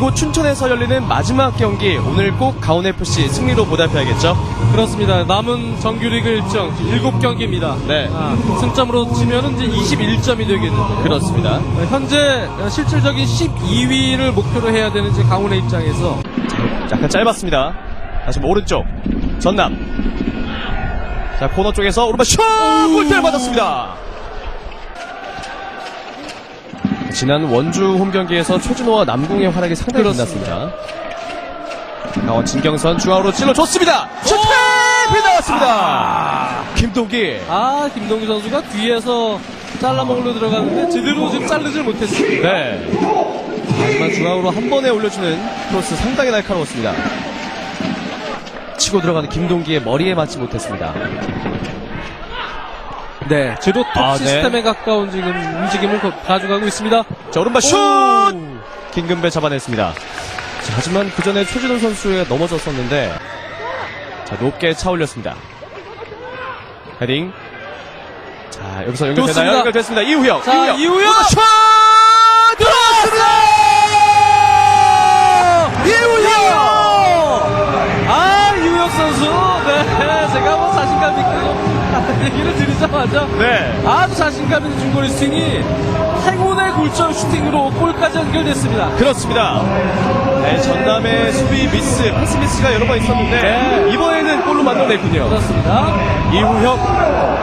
이곳 춘천에서 열리는 마지막 경기 오늘 꼭 강원FC 승리로 보답해야겠죠? 그렇습니다. 남은 정규리그 일정 7경기입니다. 네. 아, 승점으로 치면은 이제 21점이 되겠는데. 그렇습니다. 네, 현재 실질적인 12위를 목표로 해야 되는 이제 강원의 입장에서 약간 짧았습니다. 다시 오른쪽 전남. 자 코너 쪽에서 오른발 슛! 골대를 맞았습니다. 지난 원주 홈 경기에서 최준호와 남궁의 활약이 상당히. 빛났습니다. 강원 진경선 중앙으로 찔러줬습니다. 슈팅! 빗나갔습니다. 김동기. 아 김동규 선수가 뒤에서 잘라먹으려 들어갔는데 제대로 지금 자르질 못했습니다. 네. 하지만 중앙으로 한 번에 올려주는 크로스 상당히 날카로웠습니다. 치고 들어가는 김동기의 머리에 맞지 못했습니다. 네, 제로 톱 아, 네. 시스템에 가까운 지금 움직임을 거- 가져가고 있습니다. 자, 오른발 슛! 오! 김금배 잡아냈습니다. 자, 하지만 그 전에 최진호 선수가 넘어졌었는데, 자, 높게 차 올렸습니다. 헤딩. 자, 여기서 연결되나요? 좋습니다. 연결됐습니다. 이우혁. 자, 이우혁! 오른발 슛! 들어갔습니다! 이우혁! 아, 이우혁 선수. 네, 제가 뭐 자신감 있 게 얘기를 드리자마자 네. 아주 자신감 있는 중거리 스팅이 행운의 골절 슈팅으로 골까지 연결됐습니다. 그렇습니다. 네, 전남의 수비 미스, 패스 미스가 여러 번 있었는데, 네. 이번에는 골로 만들어냈군요. 그렇습니다. 이우혁.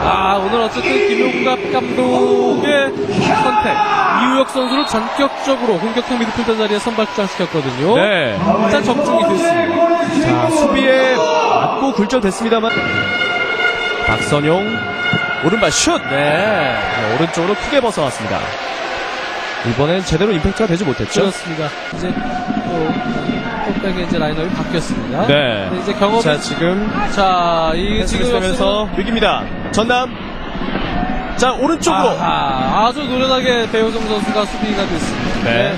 아, 오늘 어쨌든 김용갑 감독의 선택. 이우혁 선수를 전격적으로 공격형 미드필더 자리에 선발시켰거든요. 네. 일단 적중이 됐습니다. 자, 수비에 맞고 굴절됐습니다만. 박선용, 오른발 슛! 네. 네, 오른쪽으로 크게 벗어났습니다. 이번엔 제대로 임팩트가 되지 못했죠? 그렇습니다. 이제 또 컵백의 이제 라인업이 바뀌었습니다. 네. 이제 경험 자, 지금, 자, 이 지금 지금 위기입니다. 전남. 자, 오른쪽으로. 아하, 아주 노련하게 배우성 선수가 수비가 됐습니다. 네.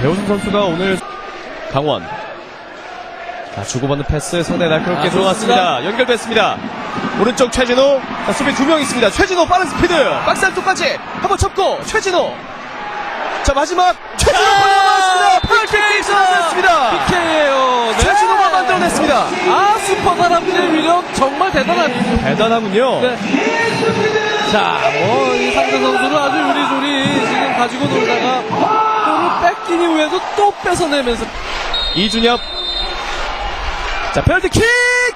배우순 선수가 오늘 강원. 자, 주고받는 패스 상당히 날카롭게 아, 들어갔습니다. 연결됐습니다. 오른쪽 최진호. 자, 수비 두 명 있습니다. 최진호 빠른 스피드. 박스 안쪽까지 한번 쳤고 최진호. 자, 마지막 최진호 골라봤습니다. 펄킥 선언했습니다. PK예요. 네. 최진호가 만들어냈습니다. 아, 슈퍼 사람들의 위력 정말 대단합니다. 대단하군요. 네. 자, 뭐, 이 상대 선수를 아주 요리조리 지금 가지고 놀다가 볼을 뺏긴 이후에도 또 뺏어내면서 이준엽. 자, 페널티 킥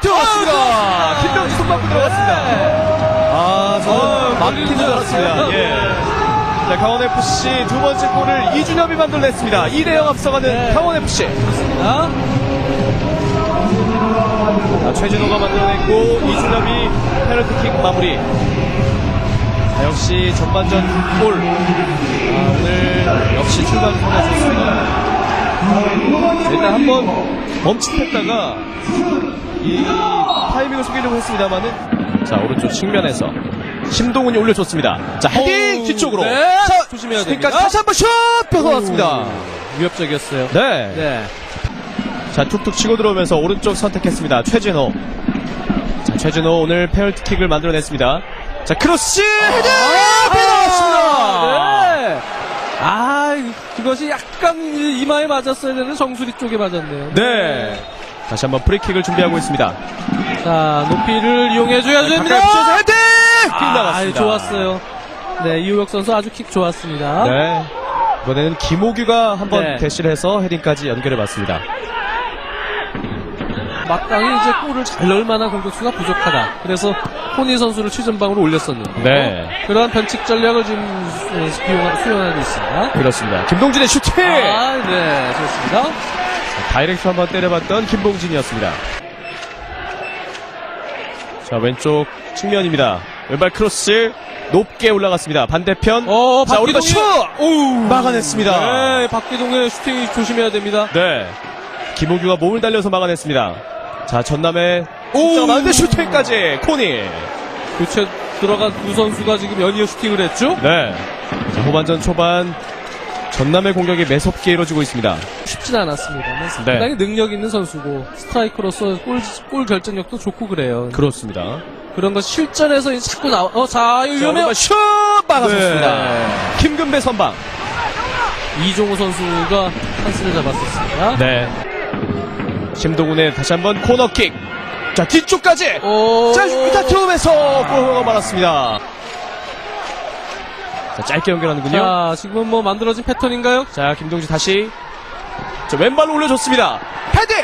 들어갔습니다. 아, 김병지 손 맞고 들어갔습니다. 아, 저는 아, 막힌 줄 알았습니다. 줄 예. 자, 강원FC 두 번째 골을 이준엽이 만들어냈습니다. 2대0 앞서가는 네. 강원FC. 그렇습니다. 자, 최진호가 만들어냈고, 이준엽이 페널티킥 마무리. 자, 역시 전반전 골. 아, 오늘 역시 출발 선가 좋습니다. 일단 한번 멈칫했다가 이 타이밍을 속이려고 했습니다만은 자 오른쪽 측면에서 심동훈이 올려줬습니다. 자 헤딩 뒤쪽으로 네. 자 조심해야 슈팅까지 됩니다. 다시 한번 슛. 오, 위협적이었어요. 네. 네. 자 툭툭 치고 들어오면서 오른쪽 선택했습니다. 최진호. 자 최진호 오늘 페널티킥을 만들어냈습니다. 자 크로스 헤딩 빗나갔습니다. 네. 아, 그것이 약간 이마에 맞았어야 되는 정수리 쪽에 맞았네요. 네. 다시 한번 프리킥을 준비하고 있습니다. 자, 높이를 이용해줘야 됩니다. 가까이 붙여서 헤딩 아, 빗나갔습니다. 좋았어요. 네, 이우혁 선수 아주 킥 좋았습니다. 네. 이번에는 김호규가 한번 네. 대시를 해서 헤딩까지 연결해 봤습니다. 마땅히 이제 골을 잘 넣을 만한 공격수가 부족하다. 그래서 호니 선수를 최전방으로 올렸었는데 네. 그러한 변칙 전략을 지금 수- 수용하- 수용하고 있습니다. 그렇습니다. 김동진의 슈팅! 아, 네, 좋습니다. 다이렉트 한번 때려봤던 김봉진이었습니다. 자, 왼쪽 측면입니다. 왼발 크로스 높게 올라갔습니다. 반대편. 어, 자, 오른발 슛! 박기동의- 막아냈습니다. 네, 박기동의 슈팅이 조심해야 됩니다. 네. 김호규가 몸을 달려서 막아냈습니다. 자, 전남의 오! 많은데 슈팅까지 코니. 교체 들어간 두 선수가 지금 연이어 슈팅을 했죠? 네. 자, 후반전 초반 전남의 공격이 매섭게 이루어지고 있습니다. 쉽진 않았습니다만 네. 상당히 능력 있는 선수고 스트라이커로서 골, 골 결정력도 좋고 그래요. 그렇습니다. 그런 것 실전에서 자꾸 나와. 어, 자. 오른발 슛 막아섰습니다. 네. 김금배 선방. 이종우 선수가 찬스를 잡았었습니다. 네. 심동훈의 다시 한번 코너킥. 자, 뒤쪽까지. 오. 자, 유타 태움에서 골을 말았습니다. 자, 짧게 연결하는군요. 자, 지금은 뭐 만들어진 패턴인가요? 자, 김동주 다시. 자, 왼발로 올려줬습니다. 헤드!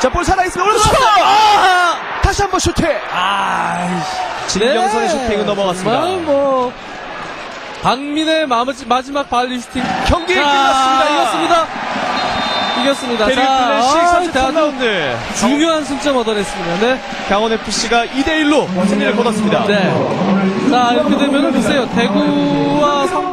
자, 볼 살아있으면 올려줬어요! 아! 다시 한번 슈팅! 아, 진경선의 슈팅은 넘어갔습니다. 뭐 박민의 마지, 마지막 발리 슈팅 경기 자, 끝났습니다. 이겼습니다. 이겼습니다. 페리 자, 플래식 아, 33 대한민국 라운드. 중요한 승점 얻어냈습니다. 네. 강원FC가 2대 1로 승리를 거뒀습니다. 네. 자, 이렇게 되면 보세요. 대구와 성